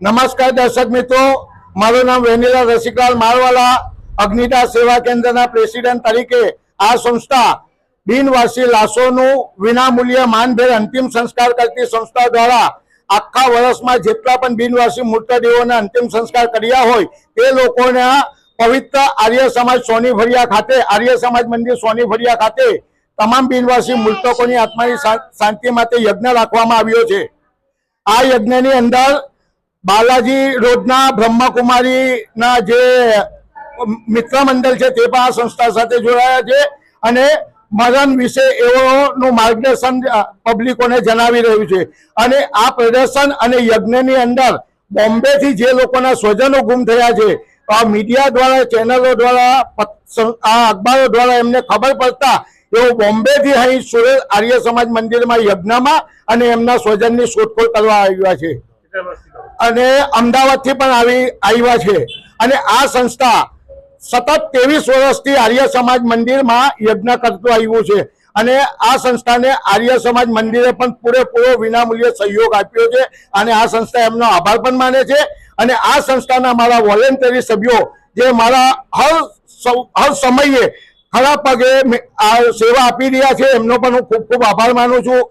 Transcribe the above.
નમસ્કાર દર્શક મિત્રો, મારું નામ વેનીલા રસિકલાલ મારવાલા અગ્નિતા સેવા કેન્દ્રના પ્રેસિડેન્ટ તરીકે આ સંસ્થા બિનવાસી લાશોનું વિનામૂલ્ય માનભેર અંતિમ સંસ્કાર કરતી સંસ્થા દ્વારા આખા વર્ષમાં જેટલા પણ બિનવાસી મૃતદેહોના અંતિમ સંસ્કાર કર્યા હોય, તે લોકોના પવિત્ર આર્ય સમાજ સોની ફળિયા ખાતે, આર્ય સમાજ મંદિર સોની ફળિયા ખાતે તમામ બિનવાસી મૃતકોની આત્માની શાંતિ માટે યજ્ઞ રાખવામાં આવ્યો છે. આ યજ્ઞની અંદર બાલાજી રોડના બ્રહ્મકુમારીના જે મિત્ર મંડળ છે તે પણ આ સંસ્થા સાથે જોડાયા છે અને મરણ વિશે એઓનું માર્ગદર્શન પબ્લિકોને જણાવી રહ્યું છે. અને આ પ્રદર્શન અને યજ્ઞની અંદર બોમ્બેથી જે લોકોના સ્વજનો ગુમ થયા છે આ મીડિયા દ્વારા, ચેનલો દ્વારા આ અખબારો દ્વારા એમને ખબર પડતા એઓ બોમ્બેથી અહીં સુરત આર્ય સમાજ મંદિરમાં યજ્ઞમાં અને એમના સ્વજનની શોધખોળ કરવા આવ્યા છે. અને અમદાવાદથી પણ આવી, આવ્યા છે. અને આ સંસ્થા સતત ત્રેવીસ વર્ષથી આર્ય સમાજ મંદિરમાં યજ્ઞ કરતું આવ્યું છે. અને આ સંસ્થાને આર્ય સમાજ મંદિરે પણ પૂરેપૂરો વિનામૂલ્યે સહયોગ આપ્યો છે અને આ સંસ્થા એમનો આભાર પણ માને છે. અને આ સંસ્થાના મારા વોલેન્ટરી સભ્યો જે મારા હર હર સમયે ખરા પગે આ સેવા આપી રહ્યા છે. એમનો પણ હું ખૂબ ખૂબ આભાર માનું છું.